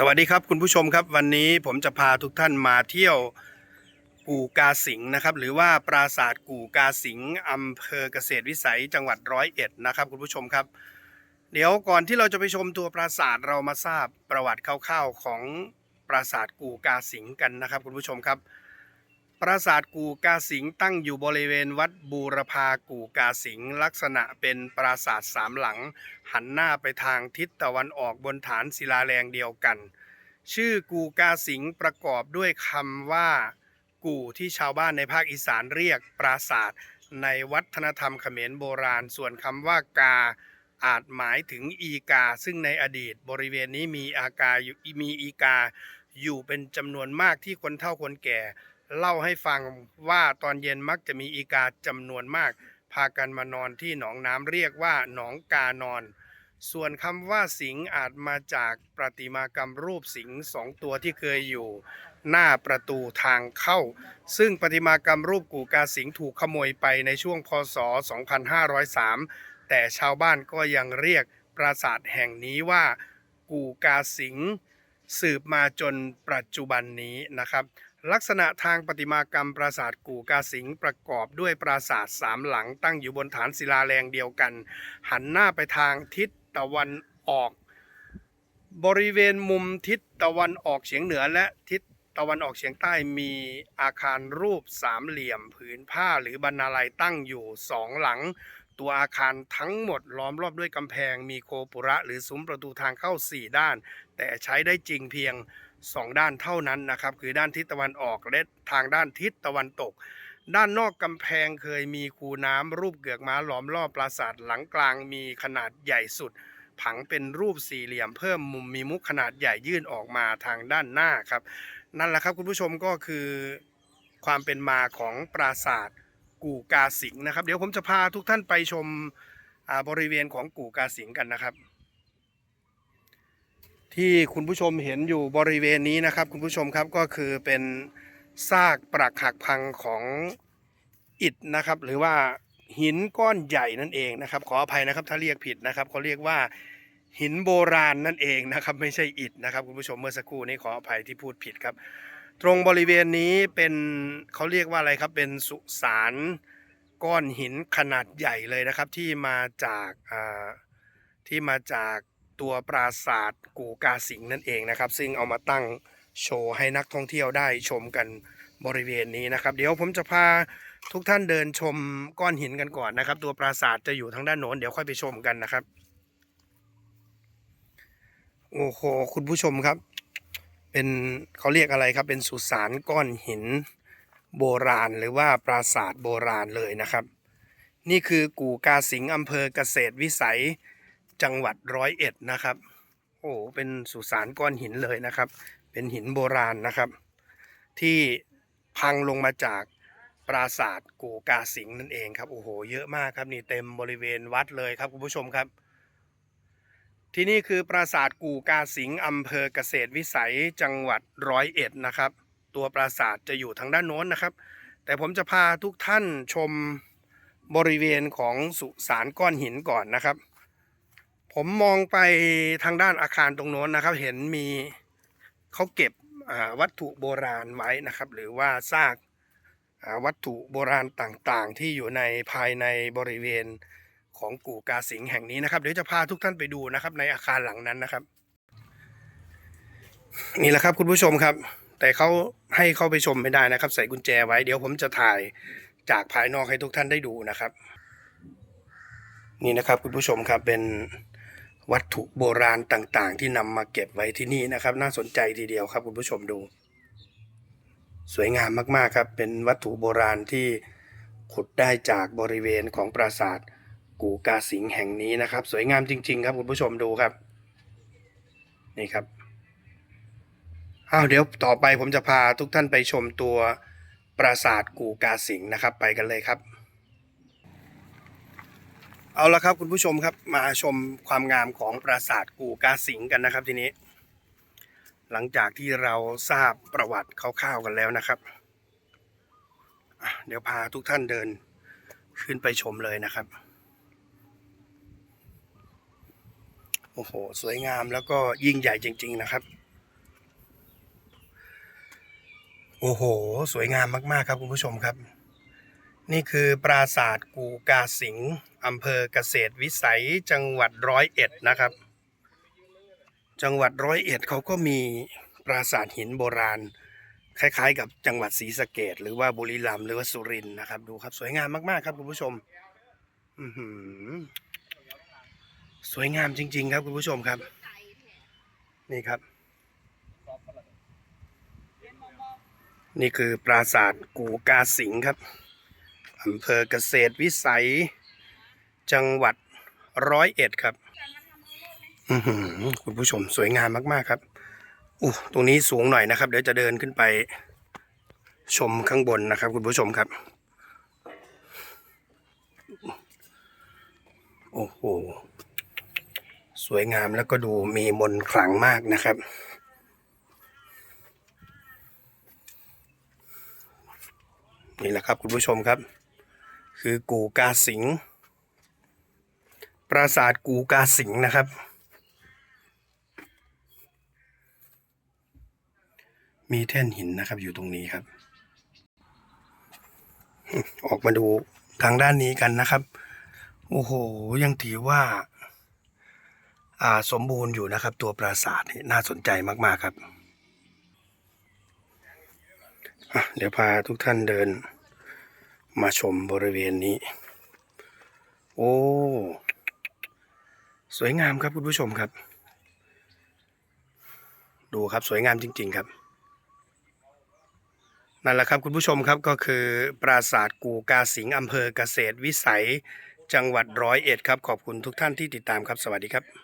สวัสดีครับคุณผู้ชมครับวันนี้ผมจะพาทุกท่านมาเที่ยวกู่กาสิงห์นะครับ หรือว่าปราสาทกู่กาสิงห์อำเภอเกษตรวิสัยจังหวัดร้อยเอ็ดนะครับ คุณผู้ชมครับ เดี๋ยวก่อนที่เราจะไปชมตัวปราสาทเรามาทราบประวัติคร่าวๆของปราสาทกู่กาสิงห์กันนะครับ คุณผู้ชมครับ ปราสาทกู่กาสิงตั้งอยู่บริเวณวัดบูรพากู่กาสิงลักษณะเป็นปราสาทสามหลัง หันหน้าไปทางทิศตะวันออกบนฐานศิลาแรงเดียวกัน ชื่อกูกาสิงประกอบด้วยคำว่า กู่ที่ชาวบ้านในภาคอีสานเรียกปราสาทในวัฒนธรรมเขมรโบราณ ส่วนคำว่ากา อาจหมายถึงอีกา ซึ่งในอดีตบริเวณนี้มีอากาอยู่มีอีกา อยู่เป็นจำนวนมากที่คนเฒ่าคนแก่ เล่าให้ฟังว่าตอนเย็นมักจะมีอีกาจำนวนมาก พากันมานอนที่หนองน้ำเรียกว่าหนองกานอน ส่วนคำว่าสิงอาจมาจากประติมากรรมรูปสิงสองตัวที่เคยอยู่หน้าประตูทางเข้า ซึ่งประติมากรรมรูปกู่กาสิงถูกขโมยไปในช่วงพศ 2503 แต่ชาวบ้านก็ยังเรียกปราสาทแห่งนี้ว่ากู่กาสิงสืบมาจนปัจจุบันนี้นะครับ ลักษณะทางประติมากรรมปราสาทกู่กาสิงห์ประกอบด้วยปราสาทสามหลังตั้งอยู่บนฐานศิลาแรงเดียวกัน หันหน้าไปทางทิศตะวันออก บริเวณมุมทิศตะวันออกเฉียงเหนือและทิศตะวันออกเฉียงใต้มีอาคารรูปสามเหลี่ยมผืนผ้าหรือบรรณาลัยตั้งอยู่สองหลัง ตัวอาคารทั้งหมดล้อมรอบด้วยกำแพงมีโคปุระหรือซุ้มประตูทางเข้า4ด้าน แต่ใช้ได้จริงเพียง 2 ด้านเท่านั้นนะครับ คือด้านทิศตะวันออกและทางด้านทิศตะวันตก ด้านนอกกำแพงเคยมีคูน้ำรูปเกือกม้าล้อมรอบปราสาทหลังกลางมีขนาดใหญ่สุด ผังเป็นรูปสี่เหลี่ยมเพิ่มมุมมีมุกขนาดใหญ่ยื่นออกมาทางด้านหน้าครับ นั่นแหละครับคุณผู้ชมก็คือความเป็นมาของปราสาทกู่กาสิงห์นะครับ เดี๋ยวผมจะพาทุกท่านไปชมบริเวณของกู่กาสิงห์กันนะครับ ที่คุณผู้ชมเห็นอยู่บริเวณนี้นะครับ คุณผู้ชมครับก็คือเป็นซากปรักหักพังของอิฐนะครับ หรือว่าหินก้อนใหญ่นั่นเองนะครับ ขออภัยนะครับถ้าเรียกผิดนะครับเขาเรียกว่าหินโบราณนั่นเองนะครับ ไม่ใช่อิฐนะครับ คุณผู้ชมเมื่อสักครู่นี้ขออภัยที่พูดผิดครับ ตรงบริเวณนี้เป็นเขาเรียกว่าอะไรครับเป็นสุสานก้อนหินขนาดใหญ่เลยนะครับ ที่มาจากที่มาจาก ตัวปราสาทกูกาสิงห์นั่นเองนะครับ ซึ่งเอามาตั้งโชว์ให้นักท่องเที่ยวได้ชมกันบริเวณนี้นะครับ เดี๋ยวผมจะพาทุกท่านเดินชมก้อนหินกันก่อนนะครับ ตัวปราสาทจะอยู่ทางด้านโน้นเดี๋ยวค่อยไปชมกันนะครับ โอ้โหคุณผู้ชมครับ เป็นเขาเรียกอะไรครับ เป็นสุสานก้อนหินโบราณหรือว่าปราสาทโบราณเลยนะครับ นี่คือกู่กาสิงห์อำเภอเกษตรวิสัย จังหวัดร้อยเอ็ดนะครับ โอ้โหเป็นสุสานก้อนหินเลยนะครับ เป็นหินโบราณนะครับ ที่พังลงมาจากปราสาทกูกาสิงห์นั่นเองครับโอ้โหเยอะมากครับนี่เต็มบริเวณวัดเลยครับคุณผู้ชมครับ ที่นี่คือปราสาทกูกาสิงห์อำเภอเกษตรวิสัยจังหวัดร้อยเอ็ดนะครับ ตัวปราสาทจะอยู่ทางด้านโน้นนะครับ แต่ผมจะพาทุกท่านชมบริเวณของสุสานก้อนหินก่อนนะครับ ผมมองไปทางด้านอาคารตรงโน้นนะครับ เห็นมีเขาเก็บวัตถุโบราณไว้นะครับ หรือว่าซากวัตถุโบราณต่างๆ ที่อยู่ในภายในบริเวณของกู่กาสิงแห่งนี้นะครับ เดี๋ยวจะพาทุกท่านไปดูนะครับ ในอาคารหลังนั้นนะครับ นี่แหละครับคุณผู้ชมครับ แต่เขาให้เข้าไปชมไม่ได้นะครับ ใส่กุญแจไว้เดี๋ยวผมจะถ่ายจากภายนอกให้ทุกท่านได้ดูนะครับ นี่นะครับคุณผู้ชมครับเป็น วัตถุโบราณต่างๆ ที่นำมาเก็บไว้ที่นี่นะครับ น่าสนใจทีเดียวครับคุณผู้ชมดู สวยงามมากๆครับเป็นวัตถุโบราณที่ขุดได้จากบริเวณของปราสาทกูกาสิงห์แห่งนี้นะครับ สวยงามจริง ๆ ครับคุณผู้ชมดูครับ นี่ครับอ้าวเดี๋ยวต่อไปผมจะพาทุกท่านไปชมตัวปราสาทกูกาสิงห์นะครับ ไปกันเลยครับ เอาละครับคุณผู้ชมครับมาชมความงามของปราสาทกูกาสิงกันนะครับทีนี้ หลังจากที่เราทราบประวัติคร่าวๆกันแล้วนะครับเดี๋ยวพาทุกท่านเดินขึ้นไปชมเลยนะครับโอ้โหสวยงามแล้วก็ยิ่งใหญ่จริง ๆนะครับ โอ้โห สวยงามมากๆครับคุณผู้ชมครับ นี่คือปราสาทกูกาสิงห์อำเภอเกษตรวิสัยจังหวัดร้อยเอ็ดนะครับ จังหวัดร้อยเอ็ดเขาก็มีปราสาทหินโบราณ คล้ายๆ กับจังหวัดศรีสะเกดหรือว่าบุรีรัมย์หรือว่าสุรินทร์นะครับ ดูครับ สวยงามมากๆครับคุณผู้ชมอือหือสวยงามจริง ๆ ครับคุณผู้ชมครับ นี่ครับ นี่คือปราสาทกูกาสิงห์ครับ อำเภอเกษตรวิสัย จังหวัดร้อยเอ็ดครับคุณผู้ชมสวยงามมากๆครับอู้ตรงนี้สูงหน่อยนะครับ เดี๋ยวจะเดินขึ้นไป ชมข้างบนนะครับ คุณผู้ชมครับ โอ้โหสวยงามแล้วก็ดูมีมนต์ขลังมากนะครับ นี่แหละครับคุณผู้ชมครับ คือกูกาสิงห์ปราสาทกูกาสิงห์นะครับ มีแท่นหินนะครับอยู่ตรงนี้ครับ ออกมาดูทางด้านนี้กันนะครับ โอ้โห ยังถือว่าอ่าสมบูรณ์อยู่นะครับ ตัวปราสาทนี่น่าสนใจมาก ๆ ครับ เดี๋ยวพาทุกท่านเดิน มาชมบริเวณนี้ โอ้ สวยงามครับคุณผู้ชมครับ ดูครับสวยงามจริง ๆครับ นั่นแหละครับคุณผู้ชมครับก็คือปราสาทกูกาสิงห์อำเภอเกษตรวิสัย จังหวัดร้อยเอ็ดครับ ขอบคุณทุกท่านที่ติดตามครับ สวัสดีครับ